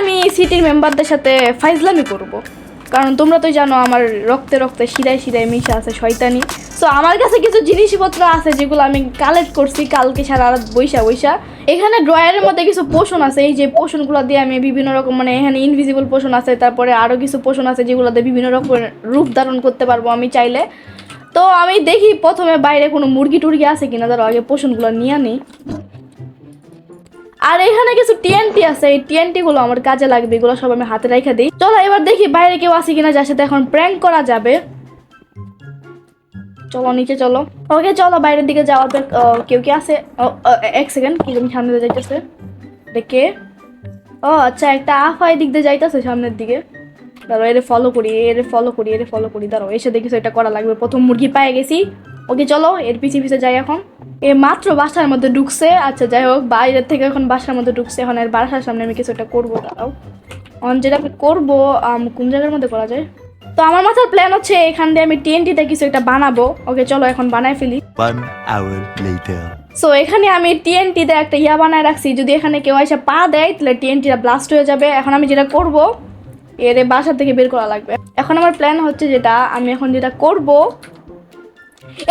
আমি সিটির মেম্বারদের সাথে ফাইজলামি করব। কারণ তোমরা তো জানো আমার রক্তে রক্তে শিরায় শিরায় মিশে আছে শয়তানি। সো আমার কাছে কিছু জিনিসপত্র আছে যেগুলো আমি কালেক্ট করছি কালকে সারা রাত বৈশা বৈশা এখানে ড্রয়ারের মধ্যে কিছু পোষণ আছে, এই যে পোষণগুলো দিয়ে আমি বিভিন্ন রকম মানে এখানে ইনভিজিবল পোষণ আছে, তারপরে আরও কিছু পোষণ আছে যেগুলো দিয়ে বিভিন্ন রকমের রূপ ধারণ করতে পারব আমি চাইলে। তো আমি দেখি প্রথমে বাইরে কোনো মুরগি টুরগি আছে কিনা, ধরো আগে পোষণগুলো নিয়ে নিই আর এখানে কিছু টিএনটি আছে। এই টিএনটি গুলো আমার কাজে লাগবে এগুলো সব আমি হাতে রেখে দিই। চলো এবার দেখি বাইরে কেউ আছে কিনা যার সাথে এখন প্র্যাঙ্ক করা যাবে। চলো নিচে চলো। ওকে চলো বাইরের দিকে পর আহ, কেউ কি আছে? এক সেকেন্ড কি তুমি সামনে যাইতেছে। দেখে ও আচ্ছা একটা আফাই দিক দিয়ে যাইতেছে সামনের দিকে। দাঁড়ো এরে ফলো করি এরে ফলো করি এরে ফলো করি। দাঁড়ো এসে দেখি এটা করা লাগবে। প্রথম মুরগি পায়ে গেছি। ওকে চলো এর পিছে পিছে যাই এখন। এ মাত্র বাসার মধ্যে ঢুকছে। আচ্ছা যাই হোক বাইরের থেকে এখন বাসার মধ্যে ঢুকছে। এখন এর বাসার সামনে আমি কিছু একটা করব দাঁড়াও। এখন যেটা আমি করব কোন জায়গার মধ্যে করা যায়? তো আমার মাথার প্ল্যান হচ্ছে এখান দিয়ে আমি টিএনটিতে কিছু একটা বানাবো। ওকে চলো এখন বানাই ফেলি. সো এখানে আমি টিএনটিতে একটা ইয়া বানায় রাখছি। যদি এখানে কেউ এসে পা দেয় তাহলে টিএনটিটা ব্লাস্ট হয়ে যাবে। এখন আমি যেটা করব এর বাসা থেকে বের করা লাগবে। এখন আমার প্ল্যান হচ্ছে যেটা আমি এখন যেটা করব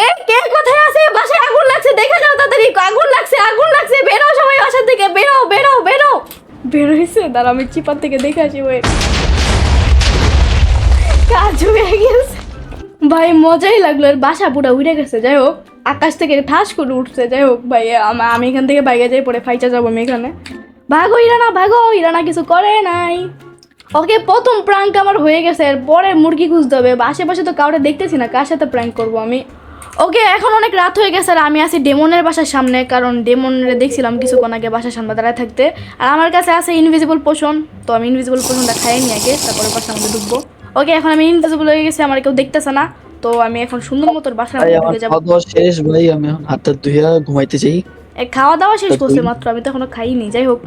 এ, কে কোথায় আছে? বাসায় আগুন লাগছে, দেখে যাও তাড়াতাড়ি। আগুন লাগছে আগুন লাগছে। বেরো সবাই বাসা থেকে বেরো বেরো বেরো। বের হয়েছে? দাঁড়া আমি চিপার থেকে দেখে আসি, ওই। কাজ হয়ে গেছে। ভাই, মজাই লাগল এর বাসা পুরো উড়ে গেছে, যাই হোক। আকাশ থেকে ঠাস করে উঠছে, যাই হোক, ভাই আমি এখান থেকে বাইরে যাই, পরে ফাইচা যাব আমি এখানে। ভাগো, ইরানা ভাগো, ইরানা কিছু করে নাই। ওকে, প্রথম প্রাঙ্ক আমার হয়ে গেছে, এরপরে মুরগি খুঁজতে হবে। আশেপাশে তো কাউরে দেখতেছি না, কার সাথে প্র্যাঙ্ক করব আমি? ওকে এখন অনেক রাত হয়ে গেছে আর আমি আছি ডেমনের বাসার সামনে কারণ ডেমনের দেখছিলাম কিছুক্ষণ আগে বাসার সামনে দাঁড়ায় থাকতে। আর আমার কাছে আছে ইনভিজিবল পোষণ তো আমি ইনভিজিবল পোষণটা খাইয়ে নিয়ে আগে তারপরে বাসার মধ্যে ঢুকবো। ওকে এখন আমি ইনভিজিবল হয়ে গেছি আমার কেউ দেখতেছে না তো আমি এখন সুন্দর মতো বাসার মধ্যে যাব। খাওয়া দাওয়া শেষ ভাই আমি এখন হাতটা ধুইয়া ঘুমাইতে চাই। এ, খাওয়া দাওয়া শেষ করছে মাত্র আমি তো এখনও খাইনি যাই হোক।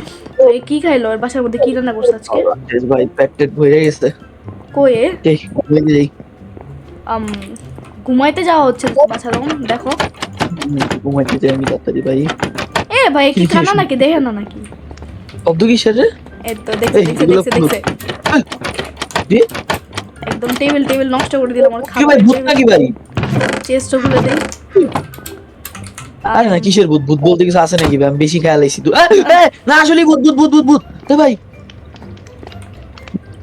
কি খাইলো? ওর বাসার মধ্যে কি রান্না করছে আজকে? শেষ ভাই পেট টেট ভরে গেছে। কয়ে আম, ঘুমাইতে যাওয়া হচ্ছে বাসার দেখো। ঘুমাইতে যাই আমি তাড়াতাড়ি ভাই। এ ভাই কি কি খানা নাকি? দেখে না নাকি। শব্দ কিসের রে? এই তো দেখছে দেখছে দেখছে দেখছে। দি? একদম টেবিল টেবিল নষ্ট করে দিলাম আমার কি ভাই ভূত নাকি ভাই? চেস্ট খুলে দেই। আরে না কিসের ভূত? ভূত বলতে কিছু আছে নাকি ভাই? আমি বেশি খেয়াল আইছি। তো না আসলে ভূত ভূত ভূত ভূত ভূত। এ ভাই।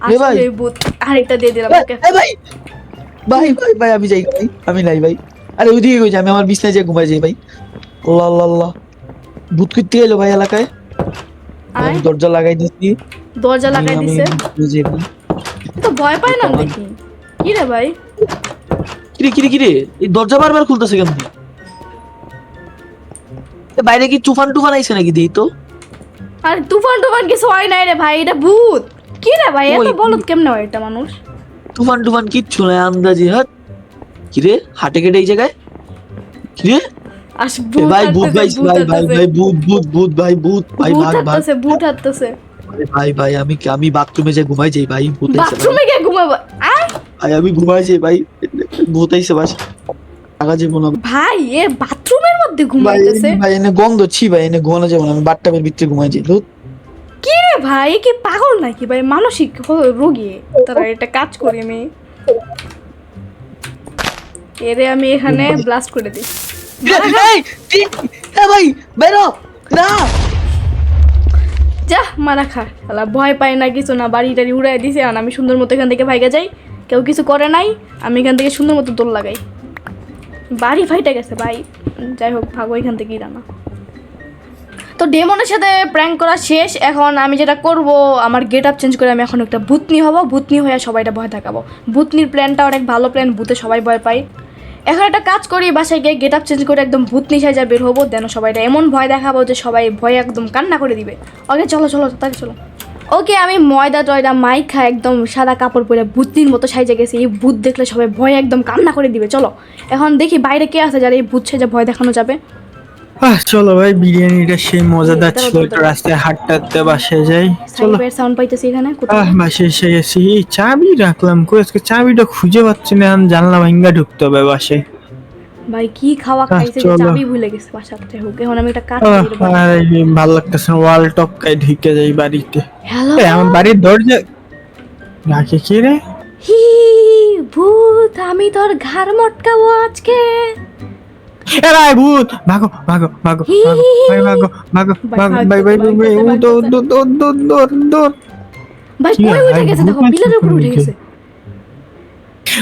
আসলে ভূত। আরেকটা দিয়ে দিলাম ওকে। এ ভাই ভাই ভাই ভাই আমি যাই ভাই। আমি নাই ভাই। আরে ওইদিকে যাই আমি আমার বিছনায় যাই ঘুমাই যাই ভাই। আল্লাহ আল্লাহ আল্লাহ। ভূত করতে ভাই এলাকায়? আমি দরজা লাগাই দিচ্ছি দরজা লাগাই দিছে। তো ভয় পায় না দেখি কি রে ভাই? কিরে কিরে কিরে? এই দরজা বারবার খুলতেছে কেন বাইরে কি তুফান টুফান আইছে নাকি দেই তো? আরে তুফান টুফান কিছু হয় নাই রে ভাই এটা ভূত। কি রে ভাই এত বলত কেমনে হয় এটা মানুষ? তুফান টুফান কিচ্ছু নাই আন্দাজি হাট কিরে হাটে কেটে এই জায়গায়? কিরে? ভাই ভূত ভাই ভাই ভাই ভাই ভূত ভূত ভূত ভাই ভূত ভাই ভাগ ভাগ। ভূত হাঁটতেছে। ভাই ভাই আমি আমি বাথরুমে যাই ঘুমাই যাই ভাই ভূত ভাই। বাথরুমে গিয়ে ঘুমাবো ভাই আমি ঘুমাই যাই ভাই ভূত আইছে বাস আগা যাব না। ভাই এ বাথরুমের মধ্যে ঘুমাইতেছে? ভাই এনে গন্ধ ছি ভাই এনে ঘুমানো যাব না আমি বাথটাবের ভিতরে ঘুমাই যাই ধুত। কি রে ভাই? কি পাগল নাকি ভাই? মানসিক রোগী। তারা এটা কাজ করি আমি। এরে আমি এখানে ব্লাস্ট করে দিই। ভাই বেরো! না! যা মারা খা। শালা ভয় পাই না কিছু না বাড়ি টাড়ি উড়াই দিছে। আর আমি সুন্দর মতো এখান থেকে ভাইগা যাই। কেউ কিছু করে নাই আমি এখান থেকে সুন্দর মতো দোল লাগাই। বাড়ি ফাইটে গেছে ভাই। যাই হোক ভাগো এখান থেকেই রান্না তো ডেমনের সাথে প্র্যাঙ্ক করা শেষ। এখন আমি যেটা করব, আমার গেট আপ চেঞ্জ করে আমি এখন একটা ভূতনি হব। ভূতনি হয়ে সবাইটা ভয় দেখাবো। ভূতনির প্ল্যানটা অনেক ভালো প্ল্যান ভূতে সবাই ভয় পায়। এখন একটা কাজ করি, বাসায় গিয়ে গেট আপ চেঞ্জ করে একদম ভূত ভূতনি সাজা বের হব। দেন সবাইটা এমন ভয় দেখাবো যে সবাই ভয় একদম কান্না করে দিবে। ওকে চলো চলো তাকে চলো। ওকে আমি ময়দা, টয়দা, মাইখা একদম সাদা কাপড় পরে ভূতনির মতো সাইজে গেছি। এই ভূত দেখলে সবাই ভয় একদম কান্না করে দিবে। চলো, এখন দেখি বাইরে কে আছে যারা এই ভূত সেজে ভয় দেখানো যাবে। আহ চলো ভাই বিরিয়ানিটা সেই মজাদার ছিল। একটু রাস্তায় হাঁটতে হাঁটতে বাসায় যাই। চলো। সাউন্ড পাইতেছি এখানে আহ বাসে এসে গেছি। চাবি রাখলাম কই? আজকে চাবিটা খুঁজে পাচ্ছি না এখন জানলা ভাঙ্গা ঢুকতে হবে বাসে। ভাই কি খাওয়া খাইছে চাবি ভুলে গেছে বাসাতে হোক। এখন আমি একটা কাজ ভালো লাগতেছে না, ওয়াল টপকায় ঢুকে যাই বাড়িতে। হ্যালো? আমার বাড়ির দরজা ডাকে কি রে? হি ভূত আমি তোর ঘাড় মটকাবো আজকে। এ ভাই ভূত ভাগো ভাগো ভাগো ভাই। ভাগো ভাগো ভাগো ভাই ভাই ভাই ও ভাগ। দৌড় দৌড় দৌড় দৌড় দৌড় ভাই কই উঠে গেছে দেখো পিলারের উপর উঠে? গেছে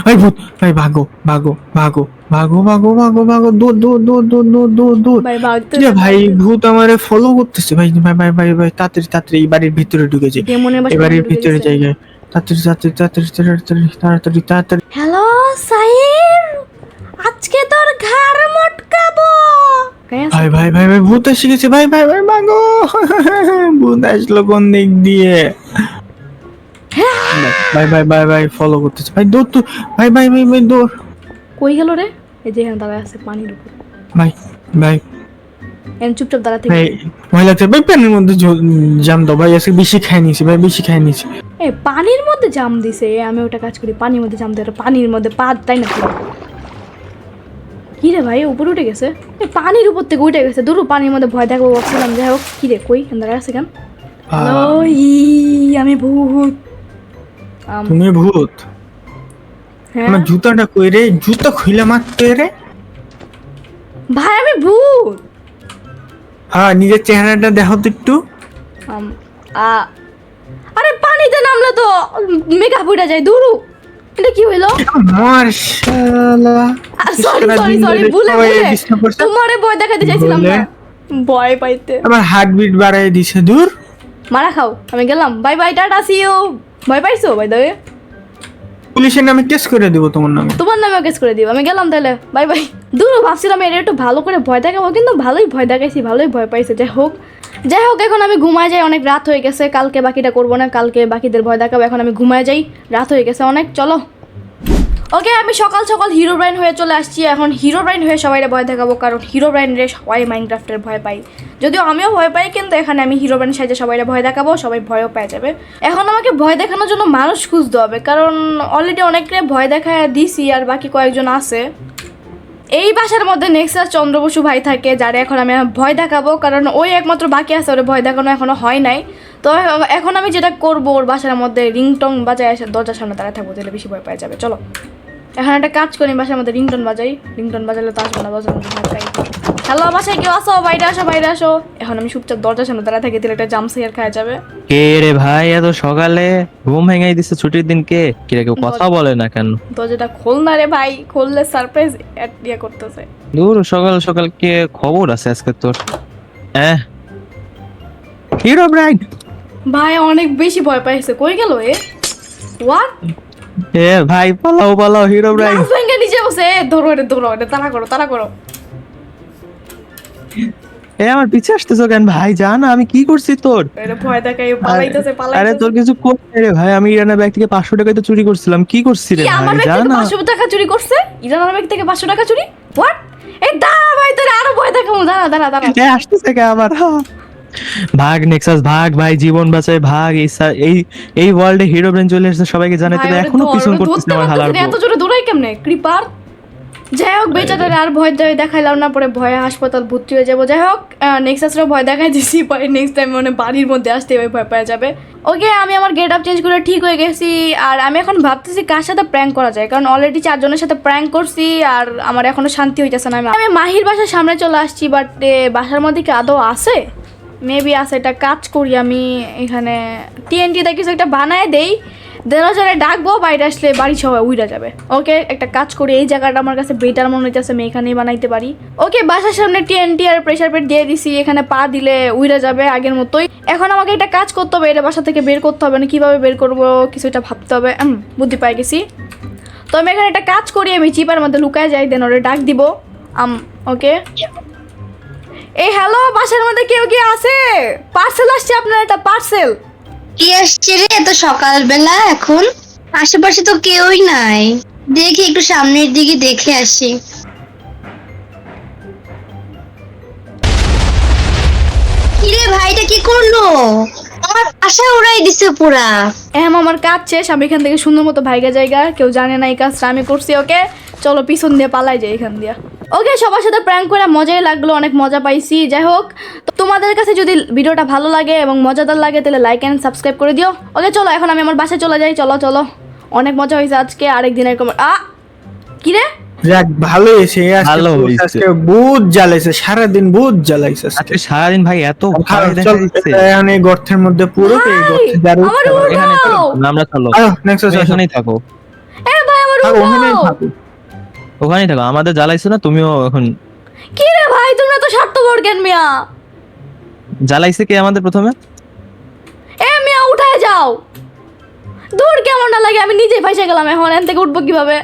ভাই ভূত ভাই ভাগো ভাগো ভাগো ভাগো ভাগো ভাগো ভাগো দৌড় দৌড় দৌড় দৌড় দৌড় দৌড় দৌড় ভাই ভূত আমারে ফলো করতেছে ভাই ভাই ভাই ভাই ভাই তাড়াতাড়ি তাড়াতাড়ি এই বাড়ির ভিতরে ঢুকেছে এই বাড়ির ভিতরে। জায়গায় তাড়াতাড়ি তাড়াতাড়ি তাড়াতাড়ি তাড়াতাড়ি তাড়াতাড়ি তাড়াতাড়ি হ্যালো সাহির আজকে তোর আছে? ভাই ভাই ভাই ভাই ভূত এসে গেছে ভাই ভাই ভাই ভাগো ভূত আসলো কোন দিক দিয়ে ভাই ভাই ভাই ভাই ফলো করতেছে ভাই দৌড় তো ভাই ভাই ভাই ভাই দৌড় কই গেল রে এই যে এখানে দাঁড়ায় আছে পানির উপর ভাই ভাই এখানে চুপচাপ দাঁড়া থেকে ভাই ভয় লাগছে ভাই পানির মধ্যে জাম দাও ভাই আজকে বেশি খাই নিয়েছি ভাই বেশি খাই নিয়েছি এ পানির মধ্যে জাম দিছে আমি ওটা কাজ করি পানির মধ্যে জাম দেয় পানির মধ্যে পা তাই না? কি রে ভাই উপরে উঠে গেছে? পানির উপর থেকে উঠে গেছে। দুটো পানির মধ্যে ভয় দেখব ভাবছিলাম যাই হোক কি রে কই? দাঁড়া আছে কেন? আমি ভূত। তুমি ভূত? হ্যাঁ? আমার জুতাটা কই রে? জুতা খুইলা মারতে রে? ভাই আমি ভূত। হ্যাঁ নিজের চেহারাটা দেখো তো একটু। আরে পানিতে নামলে তো মেকআপ উঠে যায় দূরু। এটা কি হইল? মার্শাল্লাহ সরি সরি সরি ভুলে ভুলে। তোমারে ভয় দেখাতে চাইছিলাম না। ভয় পাইতে। আমার হার্ট বিট বাড়াই দিছে দূর। মারা খাও আমি গেলাম। Bye bye tata see you ভয় পাইছো বাই দেবে পুলিশের নামে কেস করে দিব তোমার নামে। তোমার নামে কেস করে দিব, আমি গেলাম তাহলে বাই বাই দূর ভাবছিলাম এটা একটু ভালো করে ভয় দেখাবো, কিন্তু ভালোই ভয় দেখাইছি, ভালোই ভয় পাইছে, যাই হোক। যাই হোক, এখন আমি ঘুমায় যাই, অনেক রাত হয়ে গেছে, কালকে বাকিটা করব না, কালকে বাকিদের ভয় দেখাবো, এখন আমি ঘুমায় যাই, রাত হয়ে গেছে অনেক, চলো। ওকে আমি সকাল সকাল হিরো ব্রাইন হয়ে চলে আসছি। এখন হিরো ব্রাইন হয়ে সবাইকে ভয় দেখাবো, কারণ হিরো ব্রাইন রে সবাই মাইনক্রাফটের ভয় পাই যদিও আমিও ভয় পাই, কিন্তু এখানে আমি হিরো ব্রাইন সাইজে সবাইকে ভয় দেখাবো, সবাই ভয়ও পেয়ে যাবে। এখন আমাকে ভয় দেখানোর জন্য মানুষ খুঁজতে হবে, কারণ অলরেডি অনেককে ভয় দেখায় দিছি, আর বাকি কয়েকজন আছে। এই বাসার মধ্যে নেক্সাস চন্দ্রবসু ভাই থাকে, যারা এখন আমি ভয় দেখাবো, কারণ ওই একমাত্র বাকি আছে, ওর ভয় দেখানো এখনও হয় নাই। তো এখন আমি যেটা করব, ওর বাসার মধ্যে রিংটং বাজায় দরজার সামনে দাঁড়ায় থাকব, তাহলে বেশি ভয় পাওয়া যাবে। চলো। এখন একটা কাজ করি বাসার মধ্যে রিংটন বাজাই। রিংটন বাজালে তো আসবে না মধ্যে হ্যালো বাসায় কেউ আসো বাইরে আসো বাইরে আসো। এখন আমি চুপচাপ দরজার সামনে দাঁড়ায় থাকি তাহলে একটা জাম সিয়ার খাওয়া যাবে। কে রে ভাই এত সকালে ঘুম ভেঙে দিচ্ছে ছুটির দিন কে? কি রে কেউ কথা বলে না কেন? দরজাটা খোল না রে ভাই খুললে সারপ্রাইজ ইয়ে করতেছে। দূর সকাল সকাল কে খবর আছে আজকে তোর? হ্যাঁ। হিরো ব্রাইড ভাই অনেক বেশি ভয় পাইছে। কই গেল এ? হোয়াট এ ভাই পালাও পালাও হিরো ব্রাইড গ্লাস ভেঙে নিচে বসে এ, ধরো এটা ধরো এটা তাড়া করো তাড়া করো। এ আমার পিছে আসতেছো কেন? ভাই জানা আমি কি করছি তোর? ভয় দেখাই পালাইতেছে আরে তোর কিছু করতে রে ভাই আমি ইরানের ব্যাগ থেকে পাঁচশো টাকা তো চুরি করছিলাম কি করছি রে ভাই জানা? পাঁচশো টাকা চুরি করছে? ইরানের ব্যাগ থেকে পাঁচশো টাকা চুরি? হোয়াট এই দাঁড়া ভাই তোর আরও ভয় দেখাবো দাঁড়া দাঁড়া দাঁড়া। এ আসতেছে কে আবার ভাগ নেক্সাস ভাগ ভাই জীবন বাঁচায় ভাগ এই এই ওয়ার্ল্ডে হিরো ব্রেন চলে এসেছে সবাইকে তবে এখনও পিছন করতেছে আমার হালার এত জোরে দৌড়াই কেমনে? ক্রিপার যাই হোক বেচারারে আর ভয় দেয় দেখাইলাম না পরে ভয়ে হাসপাতাল ভর্তি হয়ে যাব। যাই হোক নেক্সাসরা ভয় দেখাই দিছি পরে নেক্সট টাইম মানে বাড়ির মধ্যে আসতে ওই ভয় পাওয়া যাবে। ওকে আমি আমার গেট আপ চেঞ্জ করে ঠিক হয়ে গেছি আর আমি এখন ভাবতেছি কার সাথে প্র্যাঙ্ক করা যায় কারণ অলরেডি চারজনের সাথে প্র্যাঙ্ক করছি আর আমার এখনও শান্তি হইতেছে না। আমি মাহির বাসার সামনে চলে আসছি বাট বাসার মধ্যে কি আদৌ আছে? মেবি আছে এটা কাজ করি আমি এখানে। টিএনটিতে কিছু একটা বানায় দেই, দেন হচ্ছে ডাকবো বাইরে আসলে বাড়ি সবাই উইরা যাবে। ওকে একটা কাজ করি, এই জায়গাটা আমার কাছে বেটার মনে হইতেছে, আমি এখানেই বানাইতে পারি। ওকে বাসার সামনে টিএনটি আর প্রেশার পেট দিয়ে দিছি, এখানে পা দিলে উইরা যাবে আগের মতোই। এখন আমাকে একটা কাজ করতে হবে, এটা বাসা থেকে বের করতে হবে না কীভাবে বের করব, কিছু এটা ভাবতে হবে বুদ্ধি পাই গেছি। তো আমি এখানে একটা কাজ করি, আমি চিপার মধ্যে লুকায় যাই, দেন ওরে ডাক দিব। আম ওকে এই হ্যালো বাসার মধ্যে কেউ কি আছে? পার্সেল আসছে আপনার একটা পার্সেল কি আসছে রে? এত সকালবেলা এখন। আশেপাশে তো কেউই নাই। দেখি একটু সামনের দিকে দেখে আসি। কিরে ভাইটা কি করল? আমার আশা উড়াই দিছে পুরা। এম আমার কাজ শেষ। আমি এখান থেকে সুন্দর মতো ভাইগা জায়গা। কেউ জানে না এই কাজটা আমি করছি ওকে? চলো পিছন দিয়ে পালাই যাই এখান দিয়ে। ওকে সবার সাথে প্র্যাঙ্ক করে মজাই লাগল অনেক মজা পাইছি। যাই হোক তো তোমাদের কাছে যদি ভিডিওটা ভালো লাগে এবং মজাদার লাগে তাহলে লাইক অ্যান্ড সাবস্ক্রাইব করে দিও। ওকে চলো এখন আমি আমার বাসায় চলে যাই চলো চলো। অনেক মজা হয়েছে আজকে আরেক দিনের কম আ! কি রে? যাক ভালো এসে ভালো হয়েছে। আজকে বহুত জ্বালাইছে সারাদিন বহুত জ্বালাইছে আজকে। সারাদিন ভাই এত এখন গর্তের মধ্যে পুরো এই গর্তে এখানে আমরা চলো। নেক্সট এখানেই থাকো। এ ভাই আমার থাকো। ওখানেই থাকো আমাদের জ্বালাইছো না তুমিও এখন কি রে ভাই তোমরা তো স্বার্থপর কেন মিয়া? জ্বালাইছে কে আমাদের প্রথমে? এ মিয়া উঠায় যাও। দূর কেমন না লাগে আমি নিজেই ফাইসে গেলাম এখন এখান থেকে উঠবো কীভাবে?